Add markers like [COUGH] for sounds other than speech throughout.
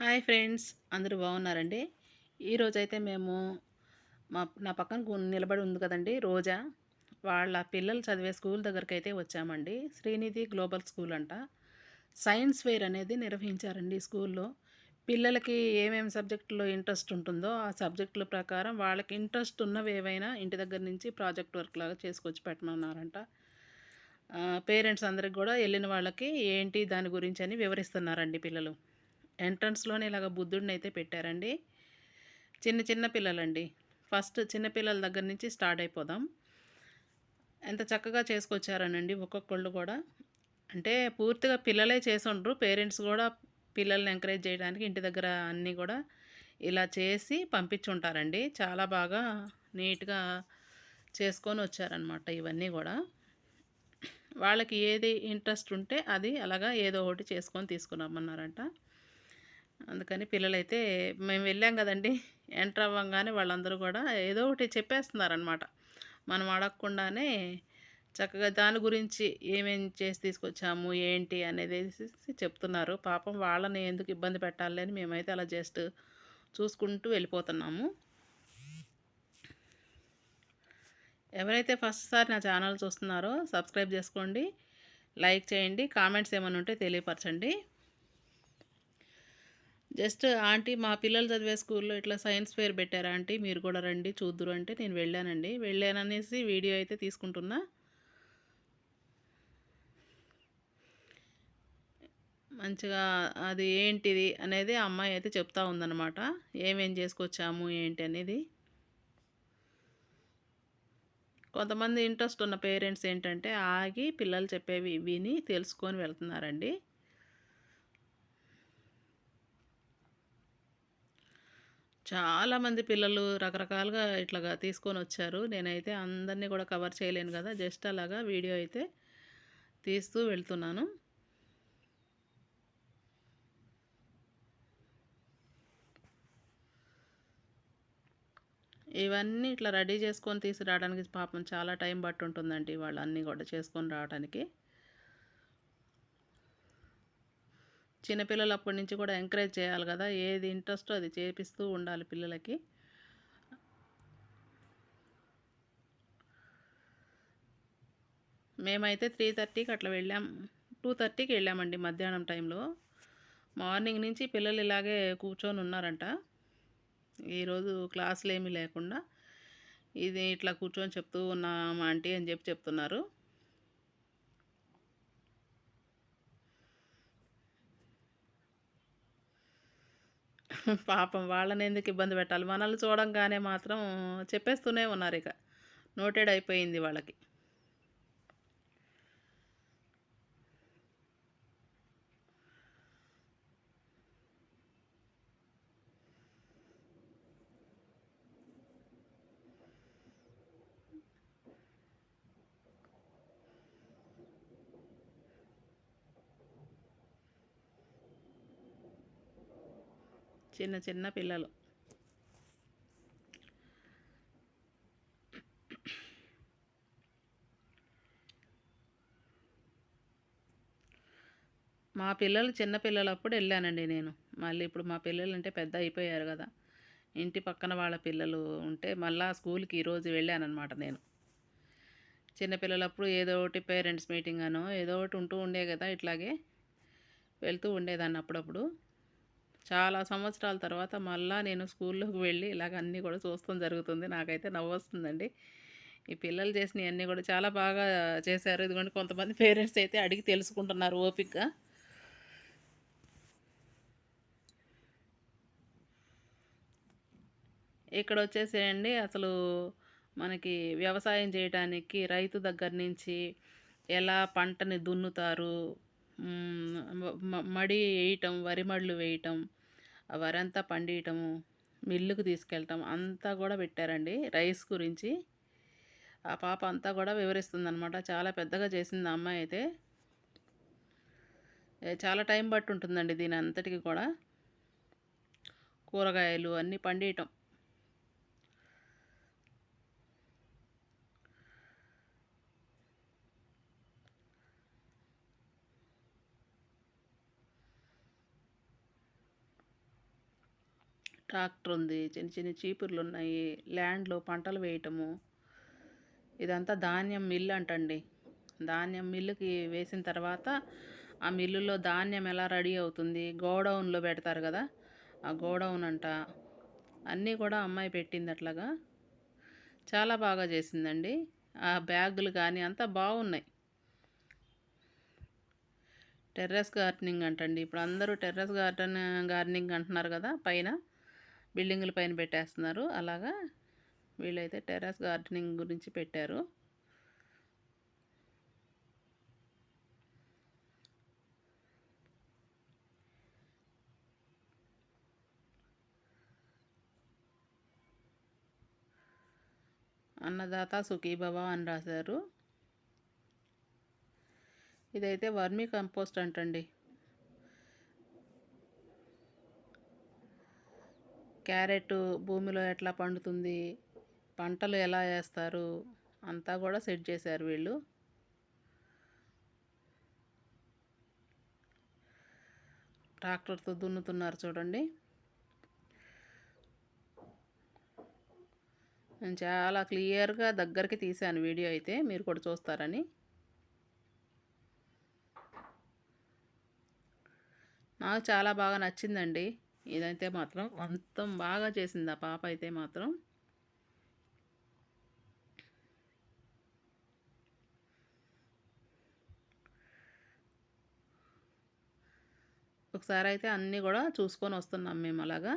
Hi friends అందరూ బాగున్నారండి? ఈరోజైతే మేము మా నా పక్కన నిలబడి ఉంది కదండి రోజా. వాళ్ళ పిల్లలు చదివే స్కూల్ దగ్గరికి అయితే వచ్చామండి. శ్రీనిధి గ్లోబల్ స్కూల్ అంట. సైన్స్ ఫెయిర్ అనేది నిర్వహించారండి స్కూల్లో. పిల్లలకి ఏమేమి సబ్జెక్టులో ఇంట్రెస్ట్ ఉంటుందో ఆ సబ్జెక్టుల ప్రకారం వాళ్ళకి ఇంట్రెస్ట్ ఉన్నవి ఏవైనా ఇంటి దగ్గర నుంచి ప్రాజెక్ట్ వర్క్ లాగా చేసుకొచ్చి పెట్టమన్నారంట. పేరెంట్స్ అందరికి కూడా వెళ్ళిన వాళ్ళకి ఏంటి దాని గురించి అని వివరిస్తున్నారండి పిల్లలు. ఎంట్రన్స్లోనే ఇలాగ బుద్ధుడిని అయితే పెట్టారండి. చిన్న చిన్న పిల్లలండి. ఫస్ట్ చిన్న పిల్లల దగ్గర నుంచి స్టార్ట్ అయిపోదాం. ఎంత చక్కగా చేసుకొచ్చారనండి ఒక్కొక్కళ్ళు కూడా. అంటే పూర్తిగా పిల్లలే చేసుండ్రు. పేరెంట్స్ కూడా పిల్లల్ని ఎంకరేజ్ చేయడానికి ఇంటి దగ్గర అన్నీ కూడా ఇలా చేసి పంపించుంటారండి. చాలా బాగా నీట్గా చేసుకొని వచ్చారనమాట ఇవన్నీ కూడా. వాళ్ళకి ఏది ఇంట్రెస్ట్ ఉంటే అది అలాగా ఏదో ఒకటి చేసుకొని తీసుకున్నామన్నారంట అందుకని పిల్లలైతే మేము వెళ్ళాం కదండి. ఎంటర్ అవ్వగానే వాళ్ళందరూ కూడా ఏదో ఒకటి చెప్పేస్తున్నారనమాట మనం అడగకుండానే చక్కగా దాని గురించి ఏమేం చేసి తీసుకొచ్చాము ఏంటి అనేది చెప్తున్నారు. పాపం వాళ్ళని ఎందుకు ఇబ్బంది పెట్టాలి అని మేమైతే అలా జస్ట్ చూసుకుంటూ వెళ్ళిపోతున్నాము. ఎవరైతే ఫస్ట్ సారి నా ఛానల్ చూస్తున్నారో సబ్స్క్రైబ్ చేసుకోండి లైక్ చేయండి కామెంట్స్ ఏమైనా ఉంటే తెలియపరచండి. జస్ట్ ఆంటీ మా పిల్లలు చదివే స్కూల్లో ఇట్లా సైన్స్ ఫేర్ పెట్టారా ఆంటీ? మీరు కూడా రండి చూద్దురు అంటే నేను వెళ్ళానండి. వెళ్ళాననేసి వీడియో అయితే తీసుకుంటున్నా. మంచిగా అది ఏంటిది అనేది ఆ అమ్మాయి అయితే చెప్తా ఉందన్నమాట. ఏమేం చేసుకొచ్చాము ఏంటి అనేది. కొంతమంది ఇంట్రెస్ట్ ఉన్న పేరెంట్స్ ఏంటంటే ఆగి పిల్లలు చెప్పేవి విని తెలుసుకొని వెళ్తున్నారండి. చాలామంది పిల్లలు రకరకాలుగా ఇట్లాగా తీసుకొని వచ్చారు. నేనైతే అందరినీ కూడా కవర్ చేయలేను కదా జస్ట్ అలాగా వీడియో అయితే తీస్తూ వెళ్తున్నాను. ఇవన్నీ ఇట్లా రెడీ చేసుకొని తీసుకురావడానికి పాపం చాలా టైం పట్టు ఉంటుందండి వాళ్ళు అన్నీ కూడా చేసుకొని రావడానికి. చిన్నపిల్లలు అప్పటి నుంచి కూడా ఎంకరేజ్ చేయాలి కదా. ఏది ఇంట్రెస్టో అది చేపిస్తూ ఉండాలి పిల్లలకి. మేమైతే త్రీ థర్టీకి అట్లా వెళ్ళాం. టూ థర్టీకి వెళ్ళామండి మధ్యాహ్నం టైంలో మార్నింగ్ నుంచి పిల్లలు ఇలాగే కూర్చొని ఉన్నారంట. ఈరోజు క్లాసులు ఏమీ లేకుండా. ఇది ఇట్లా కూర్చొని చెప్తూ ఉన్నాం ఆంటీ అని చెప్పి చెప్తున్నారు. [LAUGHS] పాపం వాళ్ళని ఎందుకు ఇబ్బంది పెట్టాలి? మనల్ని చూడంగానే మాత్రం చెప్పేస్తూనే ఉన్నారు ఇక. నోటెడ్ అయిపోయింది వాళ్ళకి. చిన్న చిన్న పిల్లలు. మా పిల్లలు చిన్నపిల్లలప్పుడు వెళ్ళానండి నేను. మళ్ళీ ఇప్పుడు మా పిల్లలు అంటే పెద్ద అయిపోయారు కదా. ఇంటి పక్కన వాళ్ళ పిల్లలు ఉంటే మళ్ళీ స్కూల్కి ఈరోజు వెళ్ళానమాట నేను. చిన్నపిల్లలప్పుడు ఏదో ఒకటి పేరెంట్స్ మీటింగ్ అనో ఏదో ఒకటి ఉంటూ ఉండే కదా ఇట్లాగే వెళ్తూ ఉండేదాన్ని అప్పుడప్పుడు. చాలా సంవత్సరాల తర్వాత మళ్ళా నేను స్కూల్లోకి వెళ్ళి ఇలాగ అన్నీ కూడా చూస్తాం జరుగుతుంది. నాకైతే నవ్వు వస్తుందండి ఈ పిల్లలు చేసినవి అన్నీ కూడా చాలా బాగా చేశారు. ఇదిగోండి కొంతమంది పేరెంట్స్ అయితే అడిగి తెలుసుకుంటున్నారు ఓపిక్గా ఇక్కడ వచ్చేసేయండి. అసలు మనకి వ్యవసాయం చేయడానికి రైతు దగ్గర నుంచి ఎలా పంటని దున్నుతారు? మడి వేయటం వరి మడులు వేయటం ఆ వరి అంతా పండియటము మిల్లుకు తీసుకెళ్ళటం అంతా కూడా పెట్టారండి రైస్ గురించి. ఆ పాప అంతా కూడా వివరిస్తుందనమాట చాలా పెద్దగా చేసింది ఆ అమ్మాయి అయితే. చాలా టైం బట్టి ఉంటుందండి దీని అంతటికి కూడా. కూరగాయలు అన్నీ పండియటం. ట్రాక్టర్ ఉంది చిన్న చిన్న చీపుర్లు ఉన్నాయి ల్యాండ్లో పంటలు వేయటము. ఇదంతా ధాన్యం మిల్లు అంటండి. ధాన్యం మిల్లుకి వేసిన తర్వాత ఆ మిల్లులో ధాన్యం ఎలా రెడీ అవుతుంది? గోడౌన్లో పెడతారు కదా? ఆ గోడౌన్ అంట అన్నీ కూడా అమ్మాయి పెట్టింది అట్లాగా చాలా బాగా చేసిందండి. ఆ బ్యాగులు కానీ అంతా బాగున్నాయి. టెర్రస్ గార్డెనింగ్ అంటండి. ఇప్పుడు అందరూ టెర్రస్ గార్డెన్ గార్డెనింగ్ అంటున్నారు కదా పైన. బిల్డింగుల పైన పెట్టేస్తున్నారు. అలాగా వీళ్ళైతే టెర్రస్ గార్డెనింగ్ గురించి పెట్టారు. అన్నదాత సుఖీభవ అని రాశారు. ఇదైతే వర్మీ కంపోస్ట్ అంటండి. క్యారెట్ భూమిలో ఎట్లా పండుతుంది? పంటలు ఎలా వేస్తారు? అంతా కూడా సెట్ చేశారు వీళ్ళు. ట్రాక్టర్తో దున్నుతున్నారు చూడండి. నేను చాలా క్లియర్గా దగ్గరికి తీశాను వీడియో అయితే మీరు కూడా చూస్తారని. నాకు చాలా బాగా నచ్చిందండి. ఇదైతే మాత్రం మొత్తం బాగా చేసింది ఆ పాప అయితే మాత్రం. ఒకసారి అయితే అన్నీ కూడా చూసుకొని వస్తున్నాం మేము అలాగా.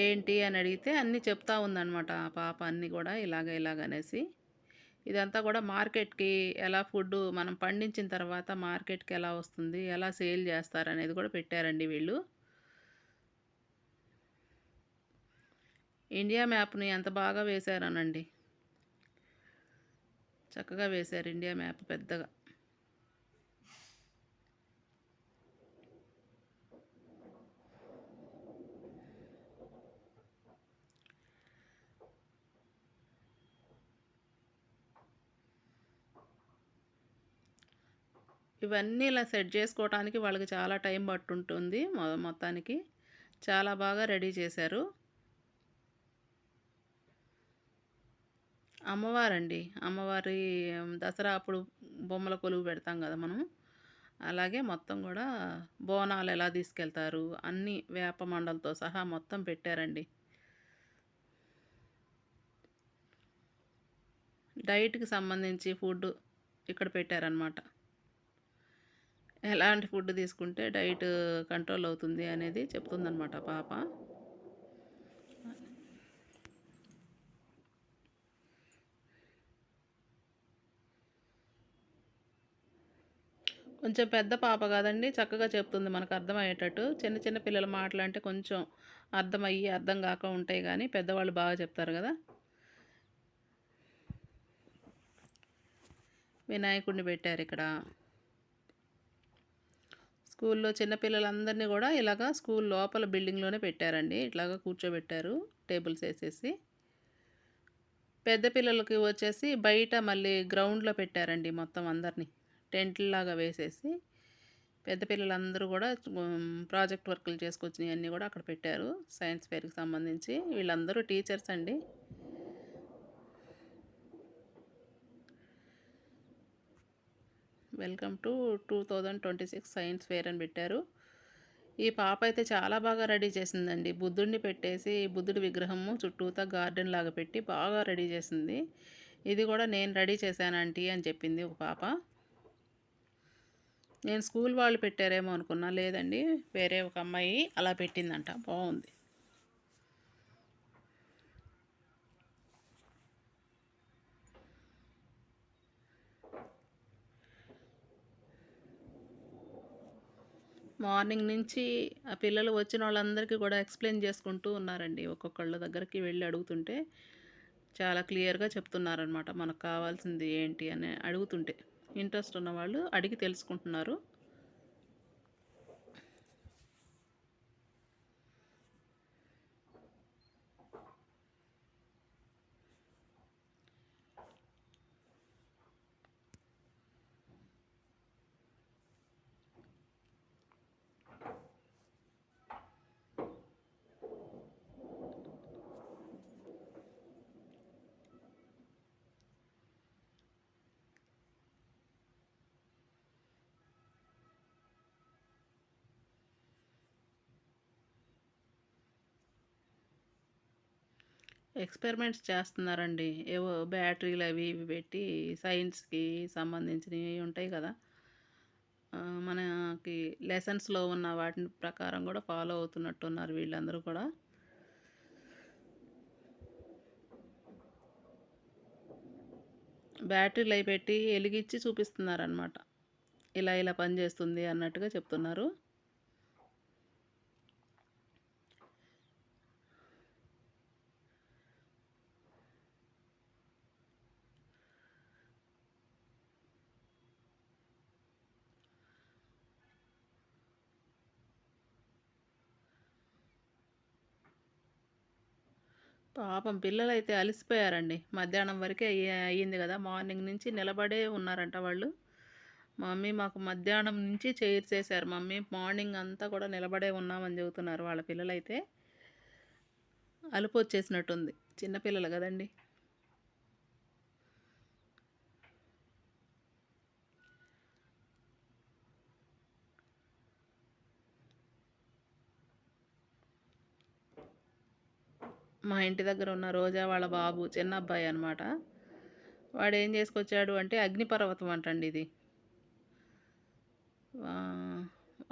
ఏంటి అని అడిగితే అన్నీ చెప్తా ఉందన్నమాట ఆ పాప అన్నీ కూడా ఇలాగ ఇలాగ అనేసి. ఇదంతా కూడా మార్కెట్కి ఎలా ఫుడ్ మనం పండించిన తర్వాత మార్కెట్కి ఎలా వస్తుంది ఎలా సేల్ చేస్తారు అనేది కూడా పెట్టారండి వీళ్ళు. ఇండియా మ్యాప్ని ఎంత బాగా వేశారనండి. చక్కగా వేశారు ఇండియా మ్యాప్ పెద్దగా. ఇవన్నీ ఇలా సెట్ చేసుకోవటానికి వాళ్ళకి చాలా టైం పట్టుంటుంది మొ మొత్తానికి. చాలా బాగా రెడీ చేశారు. అమ్మవారండి. అమ్మవారి దసరా అప్పుడు బొమ్మల కొలువు పెడతాం కదా మనం అలాగే మొత్తం కూడా బోనాలు ఎలా తీసుకెళ్తారు అన్నీ వేప మండలతో సహా మొత్తం పెట్టారండి. డైట్కి సంబంధించి ఫుడ్ ఇక్కడ పెట్టారనమాట ఎలాంటి ఫుడ్ తీసుకుంటే డైట్ కంట్రోల్ అవుతుంది అనేది చెప్తుందనమాట పాప. కొంచెం పెద్ద పాప కాదండి చక్కగా చెప్తుంది మనకు అర్థమయ్యేటట్టు. చిన్న చిన్న పిల్లల మాటలంటే కొంచెం అర్థమయ్యి అర్థం కాక ఉంటాయి కానీ పెద్దవాళ్ళు బాగా చెప్తారు కదా. వినాయకుడిని పెట్టారు ఇక్కడ. స్కూల్లో చిన్నపిల్లలందరినీ కూడా ఇలాగా స్కూల్ లోపల బిల్డింగ్లోనే పెట్టారండి. ఇట్లాగా కూర్చోబెట్టారు టేబుల్స్ వేసేసి. పెద్ద పిల్లలకి వచ్చేసి బయట మళ్ళీ గ్రౌండ్లో పెట్టారండి మొత్తం అందరినీ. టెంట్లాగా వేసేసి. పెద్ద పిల్లలందరూ కూడా ప్రాజెక్ట్ వర్కులు చేసుకొచ్చినవి అన్నీ కూడా అక్కడ పెట్టారు. సైన్స్ ఫేర్కి సంబంధించి. వీళ్ళందరూ టీచర్స్ అండి. Welcome to two thousand twenty six science fair అని పెట్టారు. ఈ పాప అయితే చాలా బాగా రెడీ చేసిందండి. బుద్ధుడిని పెట్టేసి బుద్ధుడి విగ్రహము చుట్టూతా గార్డెన్ లాగా పెట్టి బాగా రెడీ చేసింది. ఇది కూడా నేను రెడీ చేశాను ఆంటీ అని చెప్పింది ఒక పాప. నేను స్కూల్ వాళ్ళు పెట్టారేమో అనుకున్నా లేదండి వేరే ఒక అమ్మాయి అలా పెట్టిందంట. బాగుంది. మార్నింగ్ నుంచి ఆ పిల్లలు వచ్చిన వాళ్ళందరికీ కూడా ఎక్స్ప్లెయిన్ చేసుకుంటూ ఉన్నారండి. ఒక్కొక్కళ్ళ దగ్గరికి వెళ్ళి అడుగుతుంటే చాలా క్లియర్గా చెప్తున్నారనమాట మనకు కావాల్సింది ఏంటి అని అడుగుతుంటే. ఇంట్రెస్ట్ ఉన్నవాళ్ళు అడిగి తెలుసుకుంటున్నారు. ఎక్స్పెరిమెంట్స్ చేస్తున్నారండి. ఏవో బ్యాటరీలు అవి ఇవి పెట్టి సైన్స్‌కి సంబంధించినవి ఉంటాయి కదా! మనకి లెసన్స్‌లో ఉన్న వాటిని ప్రకారం కూడా ఫాలో అవుతున్నట్టున్నారు వీళ్ళందరూ కూడా. బ్యాటరీలు అవి పెట్టి ఎలిగిచ్చి చూపిస్తున్నారనమాట. ఇలా ఇలా పనిచేస్తుంది అన్నట్టుగా చెప్తున్నారు. పాపం పిల్లలైతే అలిసిపోయారండి. మధ్యాహ్నం వరకే అయ్యే అయ్యింది కదా మార్నింగ్ నుంచి నిలబడే ఉన్నారంట వాళ్ళు. మమ్మీ మాకు మధ్యాహ్నం నుంచి చైర్స్ మమ్మీ. మార్నింగ్ అంతా కూడా నిలబడే ఉన్నామని చెబుతున్నారు వాళ్ళ పిల్లలైతే. అలుపు వచ్చేసినట్టుంది చిన్నపిల్లలు గదండీ! మా ఇంటి దగ్గర ఉన్న రోజా వాళ్ళ బాబు చిన్నబ్బాయి అనమాట. వాడేం చేసుకొచ్చాడు అంటే అగ్నిపర్వతం అంటండి ఇది.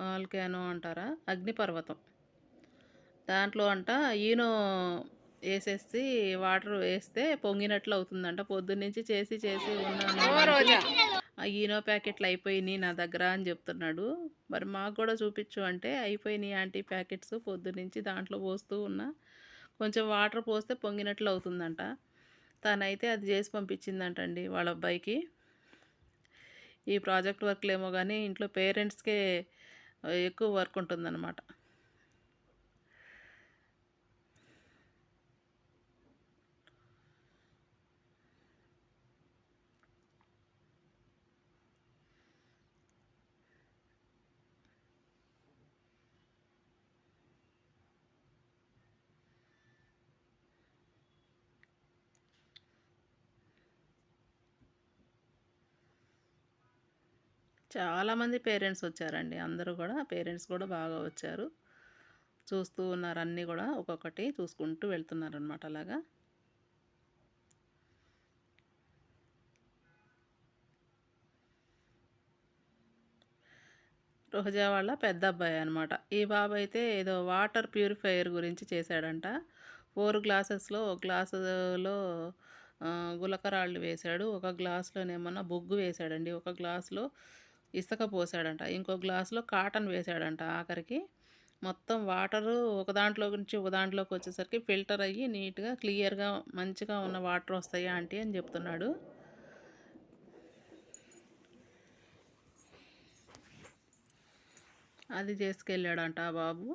వాల్కానో అంటారా? అగ్నిపర్వతం. దాంట్లో అంట ఈనో ఏసేసి వాటర్ వేస్తే పొంగినట్లు అవుతుందంట. పొద్దున్నుంచి చేసి చేసి ఉన్నాను. ఆ ఈనో ప్యాకెట్లు అయిపోయినియి నా దగ్గర అని చెప్తున్నాడు. మరి మాకు కూడా చూపిచ్చు అంటే అయిపోయినియి ఆంటీ ప్యాకెట్స్ పొద్దున్నుంచి దాంట్లో పోస్తూ ఉన్నా. కొంచెం వాటర్ పోస్తే పొంగినట్లు అవుతుందంట. తనైతే అది చేసి పంపించిందంటండి వాళ్ళ అబ్బాయికి. ఈ ప్రాజెక్ట్ వర్క్‌లేమో కానీ ఇంట్లో పేరెంట్స్‌కే ఎక్కువ వర్క్ ఉంటుందనమాట. చాలామంది పేరెంట్స్ వచ్చారండి. అందరూ కూడా పేరెంట్స్ కూడా బాగా వచ్చారు. చూస్తూ ఉన్నారు అన్నీ కూడా ఒక్కొక్కటి చూసుకుంటూ వెళ్తున్నారనమాట అలాగా. రోజా వాళ్ళ పెద్దబ్బాయి అనమాట. ఈ బాబు అయితే ఏదో వాటర్ ప్యూరిఫైయర్ గురించి చేశాడంట. ఫోర్ గ్లాసెస్‌లో ఒక గ్లాసులో గులకరాళ్ళు వేశాడు. ఒక గ్లాస్‌లోనేమన్నా బొగ్గు వేశాడండి. ఒక గ్లాస్‌లో ఇసుక పోసాడంట. ఇంకో గ్లాసులో కాటన్ వేసాడంట ఆఖరికి. మొత్తం వాటరు ఒక దాంట్లో నుంచి ఒక దాంట్లోకి వచ్చేసరికి ఫిల్టర్ అయ్యి నీట్‌గా క్లియర్‌గా మంచిగా ఉన్న వాటర్ వస్తాయి ఆంటీ అని చెప్తున్నాడు. అది చేసుకెళ్ళాడంట బాబు.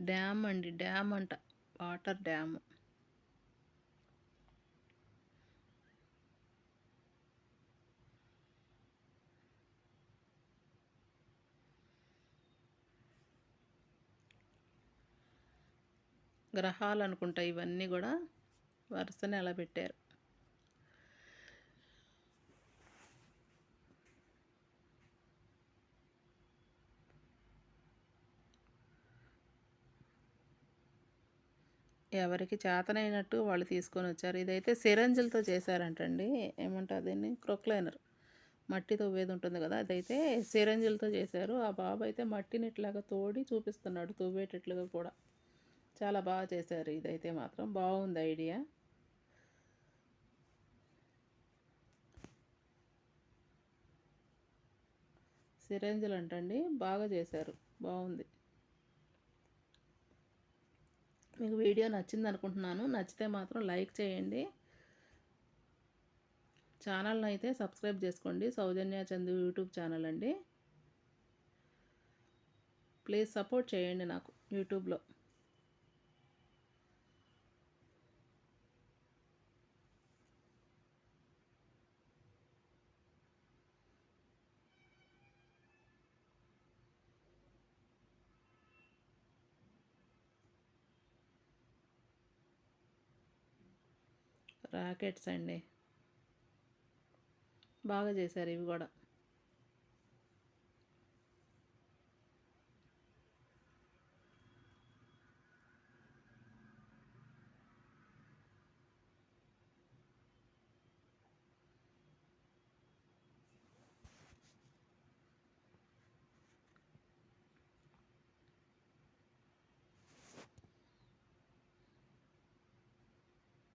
డ్యామ్ అండి. డ్యామ్ అంట. Water dam. గ్రహాలనుకుంటా ఇవన్నీ కూడా వరుసనే ఎలా పెట్టారు. ఎవరికి చేతనైనట్టు వాళ్ళు తీసుకొని వచ్చారు ఇదైతే సిరంజిలతో చేశారంటండి. ఏమంటారు దీన్ని? క్రొక్లైనర్. మట్టి తవ్వేది ఉంటుంది కదా అదైతే సిరంజిల్తో చేశారు. ఆ బాబు అయితే మట్టిని ఇట్లాగా తోడి చూపిస్తున్నాడు తవ్వేటట్లుగా కూడా. చాలా బాగా చేశారు ఇదైతే మాత్రం. బాగుంది ఐడియా. సిరంజిలంటండి. బాగా చేశారు. బాగుంది మీకు వీడియో నచ్చింది అనుకుంటున్నాను నచ్చితే మాత్రం లైక్ చేయండి. ఛానల్ని అయితే సబ్స్క్రైబ్ చేసుకోండి. సౌజన్య చందు యూట్యూబ్ ఛానల్ అండి. ప్లీజ్ సపోర్ట్ చేయండి నాకు యూట్యూబ్లో. రాకెట్స్ అండి. బాగా చేశారు ఇవి కూడా.